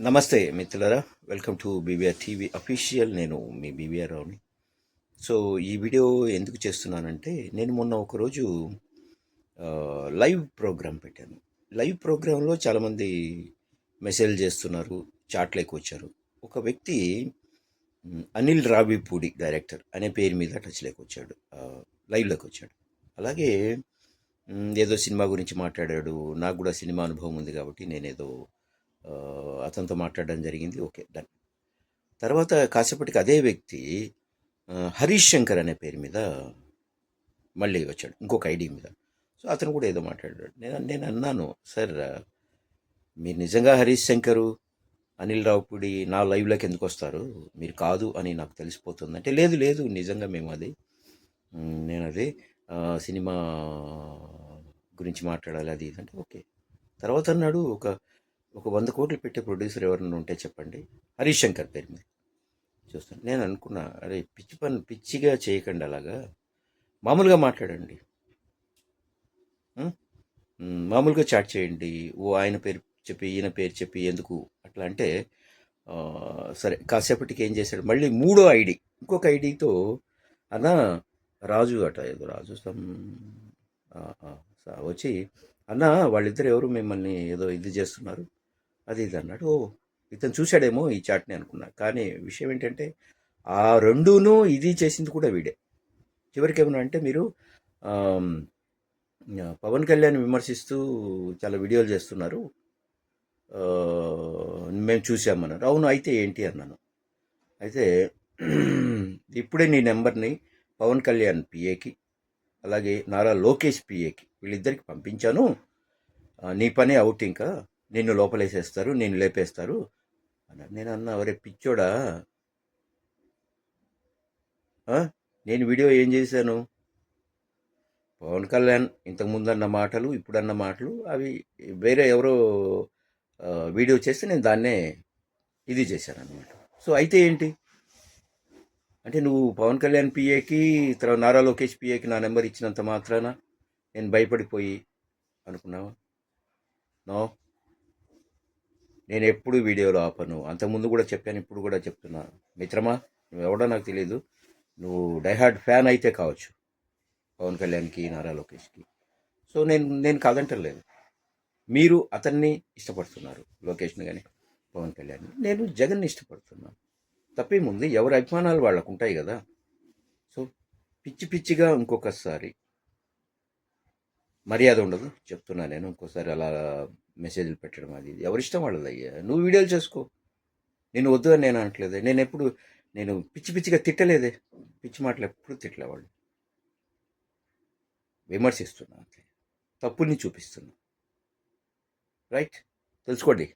నమస్తే మిత్రులరా welcome to BBR TV official నేను మీ బీబీఆర్ రావుని సో ఈ వీడియో ఎందుకు చేస్తున్నానంటే నేను మొన్న ఒకరోజు లైవ్ ప్రోగ్రాం పెట్టాను. లైవ్ ప్రోగ్రాంలో చాలామంది మెసేజ్ చేస్తున్నారు చాట్లోకి వచ్చారు. ఒక వ్యక్తి అనిల్ రావిపూడి డైరెక్టర్ అనే పేరు మీద టచ్లోకి వచ్చాడు. లైవ్లోకి వచ్చాడు. అలాగే ఏదో సినిమా గురించి మాట్లాడాడు. నాకు కూడా సినిమా అనుభవం ఉంది కాబట్టి నేనేదో ఏదో అతనితో మాట్లాడడం జరిగింది. Okay done. తర్వాత కాసేపటికి అదే వ్యక్తి హరీష్ శంకర్ అనే పేరు మీద మళ్ళీ వచ్చాడు ఇంకొక ఐడి మీద. సో అతను కూడా ఏదో మాట్లాడాడు. నేను నేను అన్నాను సార్ మీరు నిజంగా హరీష్ శంకరు అనిల్ రావుపూడి నా లైవ్లోకి ఎందుకు వస్తారు? మీరు కాదు అని నాకు తెలిసిపోతుంది. అంటే లేదు లేదు నిజంగా మేము అది నేను అది సినిమా గురించి మాట్లాడాలి అది అంటే ఓకే. తర్వాత అన్నాడు ఒక ఒక వంద కోట్లు పెట్టే ప్రొడ్యూసర్ ఎవరైనా ఉంటే చెప్పండి. హరీష్ శంకర్ పేరు మీద. చూస్తాను. నేను అనుకున్నా అరే పిచ్చి పని పిచ్చిగా చేయకండి అలాగా. మామూలుగా మాట్లాడండి. మామూలుగా చాట్ చేయండి. ఓ ఆయన పేరు చెప్పి ఈయన పేరు చెప్పి ఎందుకు? అట్లా అంటే సరే కాసేపటికి ఏం చేశాడు? మళ్ళీ మూడో ఐడి. ఇంకొక ఐడితో అన్న రాజు అట ఏదో రాజు సమ్ వచ్చి అన్న వాళ్ళిద్దరు ఎవరు మిమ్మల్ని ఏదో ఇది చేస్తున్నారు? అది ఇది అన్నాడు. ఓ ఇతను చూశాడేమో ఈ చాట్ని అనుకున్నా. కానీ విషయం ఏంటంటే ఆ రెండును ఇది చేసింది కూడా వీడే. చివరికి ఏమన్నా అంటే మీరు పవన్ కళ్యాణ్ విమర్శిస్తూ చాలా వీడియోలు చేస్తున్నారు. మేము చూసామన్నారు అవును అయితే ఏంటి అన్నాను. అయితే ఇప్పుడే నీ నెంబర్ని పవన్ కళ్యాణ్ పిఏకి అలాగే నారా లోకేష్ పిఏకి వీళ్ళిద్దరికి పంపించాను. నీ పని అవుట్ ఇంకా. నిన్ను లోపలేసేస్తారు నేను లేపేస్తారు అన్నాడు. నేను అన్నా ఒరే పిచ్చోడా నేను వీడియో ఏం చేశాను? పవన్ కళ్యాణ్ ఇంతకుముందు అన్న మాటలు ఇప్పుడన్న మాటలు అవి వేరే ఎవరో వీడియో చేస్తే నేను దాన్నే ఇది చేశాను అనమాట సో అయితే ఏంటి? అంటే నువ్వు పవన్ కళ్యాణ్ పిఏకి తర్వాత నారా లోకేష్ పిఏకి నా నెంబర్ ఇచ్చినంత మాత్రాన నేను భయపడిపోయి అనుకున్నావా? నో? నేను ఎప్పుడు వీడియోలో ఆపను. అంతకుముందు కూడా చెప్పాను ఇప్పుడు కూడా చెప్తున్నాను మిత్రమా నువ్వు ఎవడో నాకు తెలియదు నువ్వు డైహార్డ్ ఫ్యాన్ అయితే కావచ్చు. పవన్ కళ్యాణ్కి నారా లోకేష్కి. సో నేను నేను కాదంటలేదు. మీరు అతన్ని ఇష్టపడుతున్నారు లోకేష్ని కానీ పవన్ కళ్యాణ్ నేను జగన్ని ఇష్టపడుతున్నాను తప్పేముంది? ఎవరి అభిమానాలు వాళ్ళకు ఉంటాయి కదా. సో పిచ్చి పిచ్చిగా ఇంకొకసారి మర్యాద ఉండదు. చెప్తున్నా నేను. ఇంకోసారి అలా మెసేజ్లు పెట్టడం అది ఇది. ఎవరిష్టం వాళ్ళది అయ్యా? నువ్వు వీడియోలు చేసుకో. నేను వద్దు అని నేను అనట్లేదు. నేను ఎప్పుడు నేను పిచ్చి పిచ్చిగా తిట్టలేదే. పిచ్చి మాటలు ఎప్పుడు తిట్టలేవాళ్ళు విమర్శిస్తున్నా అంతే. తప్పుల్ని చూపిస్తున్నా. రైట్? తెలుసుకోండి.